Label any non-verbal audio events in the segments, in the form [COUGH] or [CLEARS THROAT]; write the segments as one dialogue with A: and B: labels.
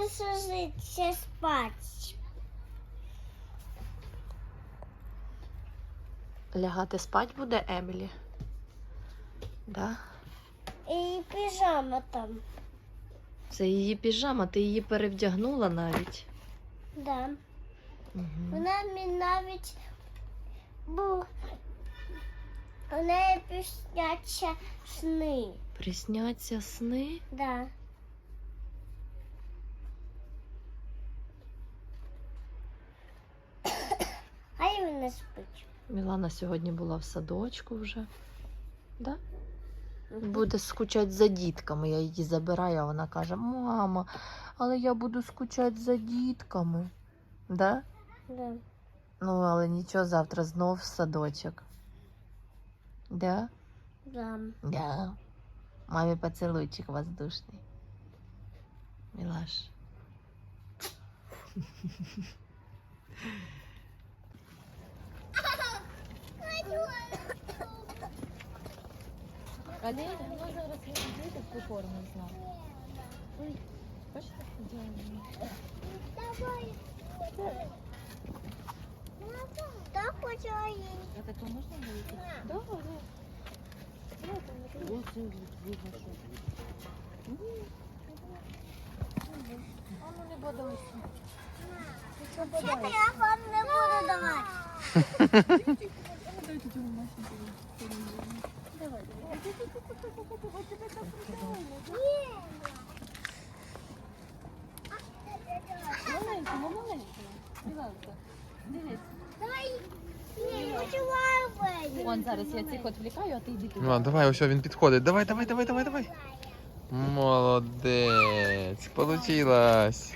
A: ложиться спать.
B: Лягати спать буде Емілі. Да?
A: І піжама там.
B: Це її піжама, ти її перевдягнула навіть.
A: Да.
B: Угу.
A: Вона мені навіть був. У неї пісняться сни.
B: Присняться сни.
A: Да. Хай вона спить.
B: Мілана сьогодні була в садочку вже. Да? Буде скучати за дітками. Я її забираю, а вона каже: Мама, але я буду скучати за дітками. Да?
A: Да.
B: Ну, але нічого, завтра знов в садочок. Да?
A: Да.
B: Да. Мамі поцілуйчик воздушний. Мілаш. [LAUGHS] А де вона зараз вийде в форму знав? Бачите?
A: Давай. Так почали.
B: А так можна вийти? Да, да. Оце видно, що. А ну не бодайся.
A: Це я вам не буду давати. [LAUGHS]
B: Маленька, ну маленька. Міланка, дивись.
A: Дай. Я не хочу лапати.
B: Вон зараз я цих відвлікаю, а ти йди туди.
C: Ну, давай, ось він підходить. Давай, давай, давай, давай, давай. Молодець. Получилось.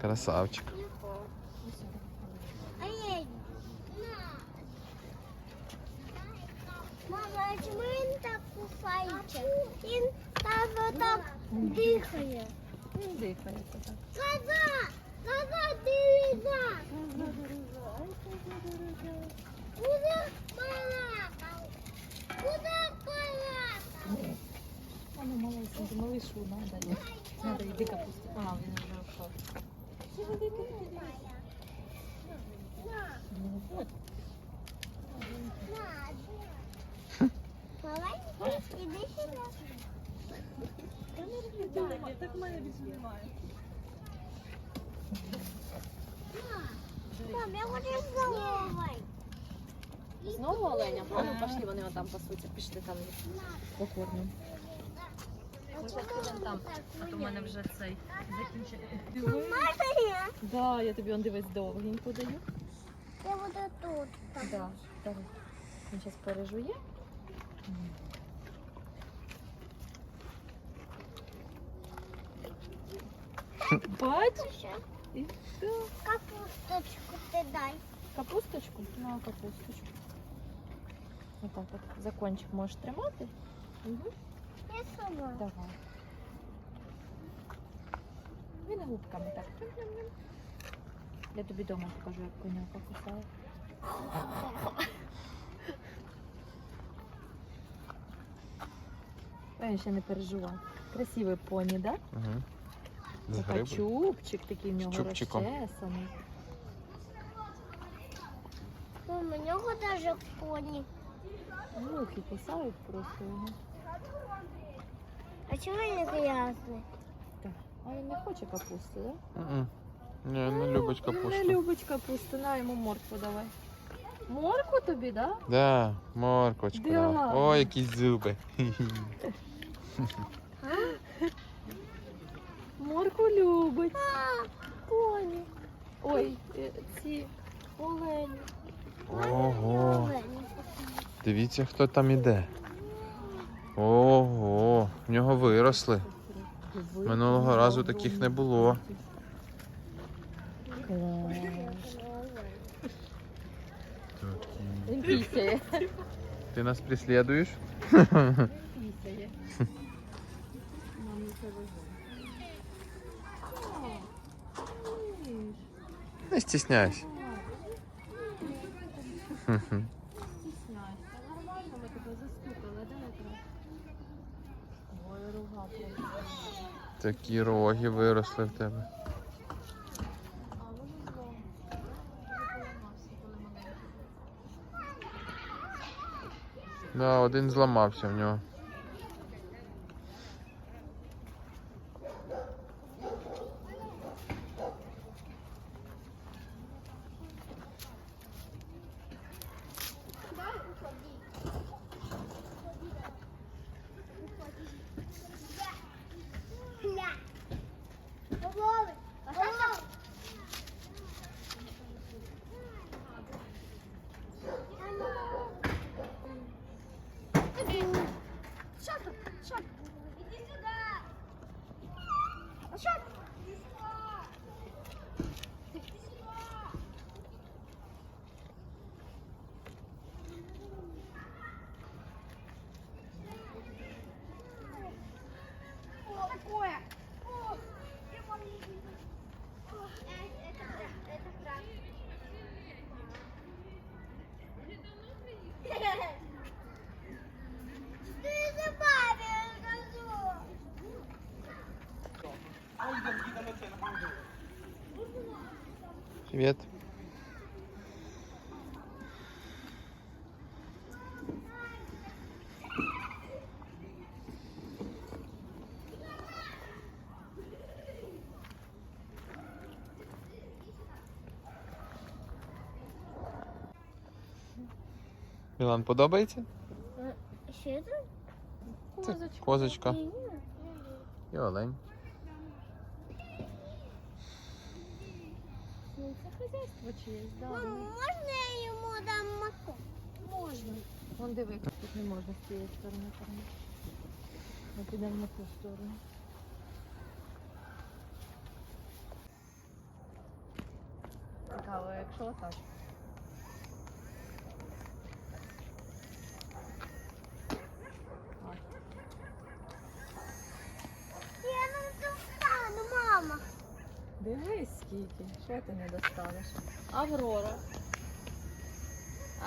C: Красавчик.
A: Він так отак дихає.
B: Він дихається так.
A: Назад! Назад дивіться! Куди балакав? Куди балакав?
B: А ну малесенький, малишу надо. Надо, йди капусту. А, він вже вшов.
A: Маленький, іди сюди. Мам, я хочу знову.
B: Знову оленя? А ну пошли, вони там пасуться. Пішли там покормимо. там, а то в мене вже цей закінчив. Да, я тобі он дивись довгенько даю.
A: Я буду тут.
B: Да, давай. Він зараз пережує. Бачиш? І все.
A: Капусточку ти дай.
B: Капусточку? На капусточку. Отак от. За кончик можеш тримати. Угу.
A: Я сама.
B: Давай. Він губками так. Я тобі вдома покажу, як коняка кусала. Він ще не переживав. Красивий поні, так? Да?
C: Угу. З
B: Така чубчик такий в нього
C: чубчиком.
B: розчесаний.
A: У нього даже коні.
B: Мухи кусають просто його.
A: А чого він грязний?
B: Так. А він не хоче капусти, так? Да?
C: Мгм. Ні, не любить
B: Не любить капусту, на йому моркву давай. Моркву тобі, да?
C: Да, морквочку.
B: Да.
C: давай. Ой, які зуби. [LAUGHS]
B: Моркву любить. Поні. Ой, е, ці олені.
C: Ого. Дивіться, хто там іде. Ого, в нього виросли. Минулого разу таких не було.
B: Він пісяє.
C: Ти нас преслідуєш?
B: Пісяє.
C: Не [LAUGHS] стісняйся. Хм-хм.
B: Стісняйся. Нормально ми тебе застукали, де не.
C: Такі роги виросли в тебе. Да, один зламався в нього. Привіт. Мілан, подобається?
A: Что это?
C: Це козочка і олень.
B: Це хазяйство чиєсь, да.
A: Мам,
B: вони-
A: можно я ему дам маку? Можно.
B: Вон диви, тут не можна з цієї сторони кормити. Ми підемо на ту сторону. Цікаво, якщо отак.
A: Я не достану, мама.
B: Дивись скільки, що ти не достанеш. Аврора.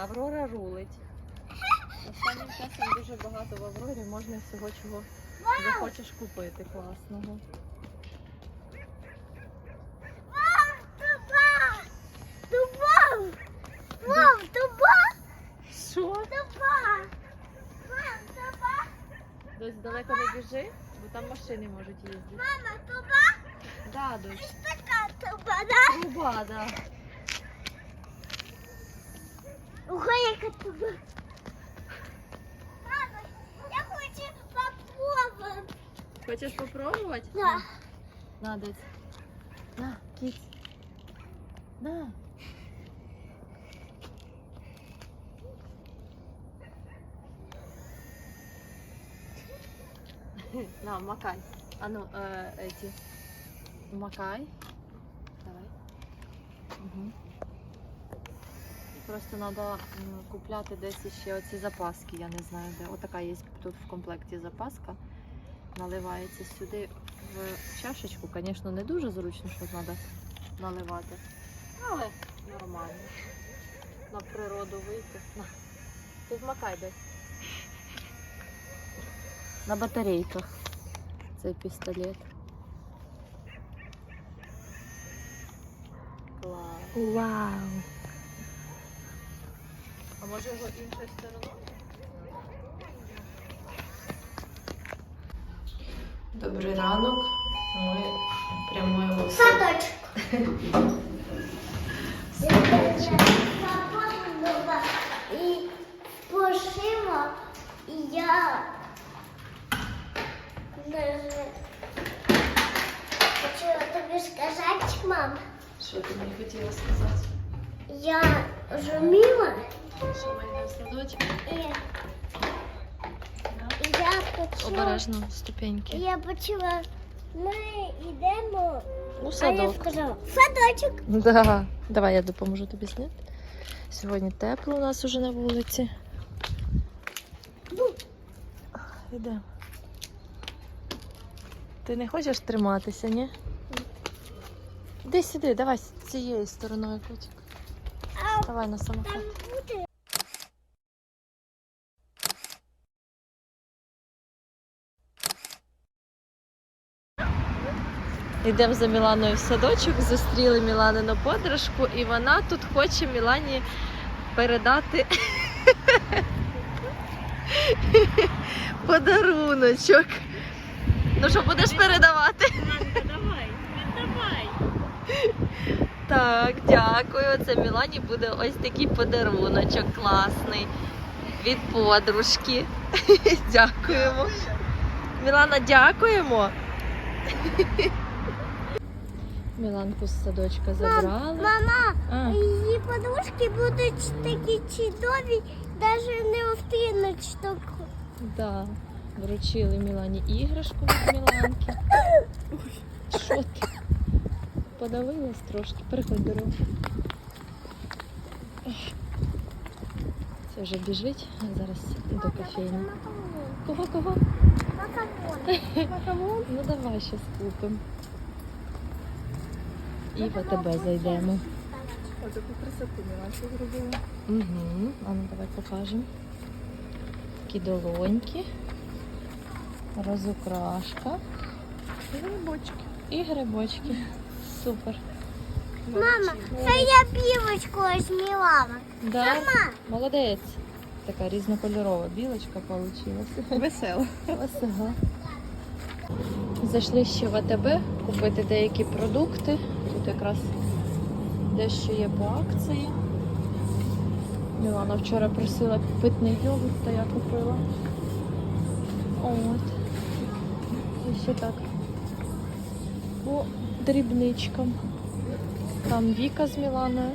B: Аврора рулить. Останнім часом дуже багато в Аврорі можна всього, чого захочеш купити класного.
A: Мам, туба!
B: Що?
A: Туба! Мам, туба!
B: Дось далеко не біжи, бо там машини можуть їздити.
A: Мама, туба!
B: Да, дось.
A: Така туба, да?
B: Труба, да.
A: Ого, яка туба! Мама, я хочу попробувати.
B: Хочеш попробувати?
A: Да.
B: На, дось. На, кіць. На. [LAUGHS] На, макай. А ну, э, эти. Макай. Давай. Угу. Просто треба купляти десь ще оці запаски, я не знаю де. Отака є тут в комплекті запаска. Наливається сюди в чашечку. Звісно, не дуже зручно, що треба наливати. Але нормально. На природу вийти. На. Ти вмакай десь. На батарейках цей пістолет. Клас.
A: Вау.
B: А може його іншою стороною? Добрий ранок. Ми прямуємо в
A: Садочок. Запомнила і пошила, і я хочу тобі сказати, мам,
B: Що ти мені хотіла сказати?
A: я зуміла
B: Що йдемо садочок?
A: і, і я почала,
B: Обережно, ступеньки.
A: я почала, ми йдемо,
B: У
A: а я сказала, садочок.
B: Да. Давай я допоможу тобі зняти. Сьогодні тепло у нас уже на вулиці. Йдемо. Ти не хочеш триматися, ні? Іди сюди, давай з цією стороною котик. Давай на самокат. Йдемо за Міланою в садочок, зустріли Міланину подружку, і вона тут хоче Мілані передати [LAUGHS] подаруночок. Ну що, будеш передавати?
A: Давай, давай.
B: Так, дякую. Це Мілані буде ось такий подаруночок класний від подружки. [LAUGHS] Дякуємо. Мілана, дякуємо. Міланку з садочка забрали.
A: Мама,
B: А,
A: її подружки будуть такі чудові, навіть не встигнуть штуку.
B: да. Вручили Мілані іграшку від Міланки. [LAUGHS] Що ти? Подавилась трошки. Переходь дорогу. Це вже біжить. Зараз до кофейні. Кого кого?
A: Макамон.
B: Ну давай ще купимо. І в АТБ зайдемо.
D: Ось таку красоту Міланка зробила.
B: Угу. А ну давай покажемо. Такі долоньки. Розукрашка
D: І грибочки.
B: і грибочки. Супер.
A: Мама, це я білочку ось
B: Да?
A: Мама.
B: Молодець. Така різнокольорова білочка вийшла.
D: Весело.
B: Ага. Зайшли ще в АТБ купити деякі продукти. Тут якраз дещо є по акції. Мілана вчора просила питний йогурт, то я купила. От. І ще так. По дрібничкам. Там Віка з Міланою.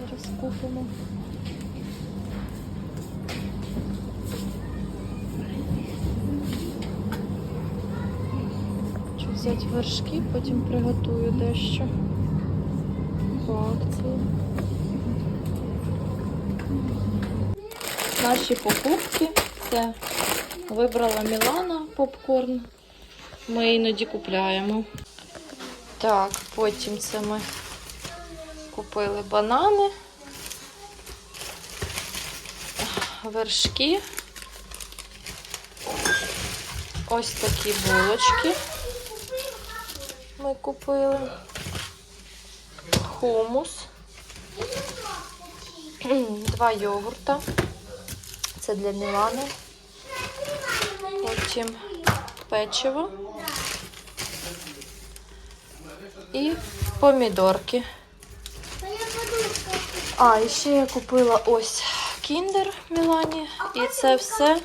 B: Зараз купимо. Хочу взяти вершки, потім приготую дещо по акції. Наші покупки. Це вибрала Мілана попкорн. Ми іноді купляємо. Так, потім це ми купили банани, вершки. Ось такі булочки ми купили. Хумус. [CLEARS THROAT] Два йогурта. Це для Мілани. Потім печиво. І помідорки. А, і ще я купила ось кіндер Мілані. І це все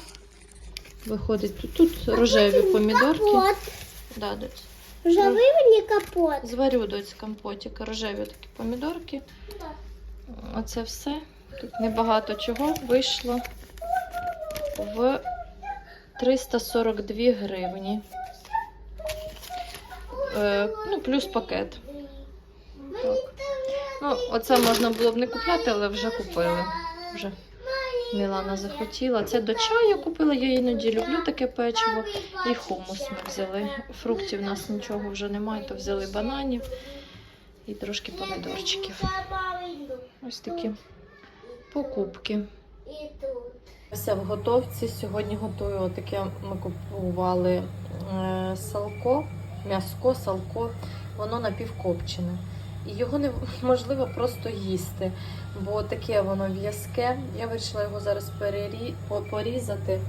B: виходить тут, тут рожеві помідорки. Да, доць.
A: Вже вивели капот.
B: Зварю доць компотик, рожеві такі помідорки. Оце все. Тут небагато чого вийшло в 342 гривні. Е, ну, плюс пакет. Так. Ну, оце можна було б не купляти, але вже купили. Вже Мілана захотіла. Це до чаю купила, я іноді люблю таке печиво. І хумус ми взяли. Фруктів у нас нічого вже немає, то взяли бананів і трошки помідорчиків. Ось такі покупки. Все в готовці. Сьогодні готую таке. Ми купували е, салко, м'яско, салко. Воно напівкопчене. І його [LAUGHS] неможливо просто їсти, бо таке воно в'язке. Я вирішила його зараз порізати.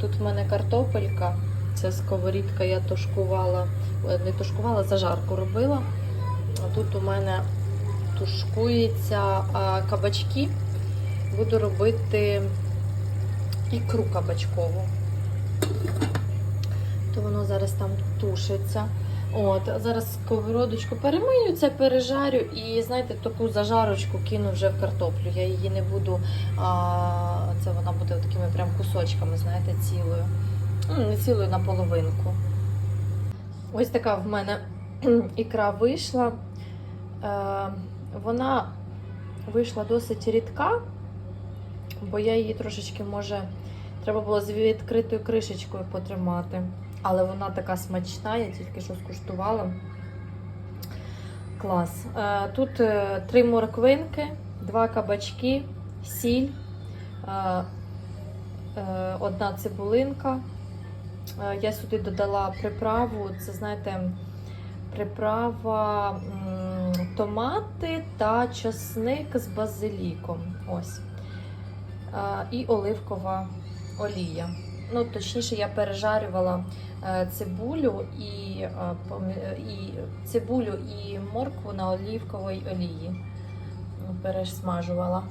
B: Тут в мене картопелька, це сковорідка, я тушкувала, е, не тушкувала, зажарку робила. Тут у мене тушкується кабачки. Буду робити ікру кабачкову. То воно зараз там тушиться. От, зараз сковородочку перемию, це пережарю і, знаєте, таку зажарочку кину вже в картоплю. Я її не буду, а, це вона буде такими прям кусочками, знаєте, цілою. Ну, Не цілою на половинку. Ось така в мене [CLEARS THROAT] ікра вийшла. Е, вона вийшла досить рідка, бо я її трошечки, може, треба було з відкритою кришечкою потримати. Але вона така смачна, я тільки що скуштувала. Клас. Е, Тут е, три морквинки, два кабачки, сіль, е, одна цибулинка, Я сюди додала приправу. Це знаєте, приправа томати та часник з базиліком. Ось. І оливкова олія. Ну, точніше, я пережарювала е, цибулю і, е, і цибулю і моркву на олівковій олії. Пересмажувала.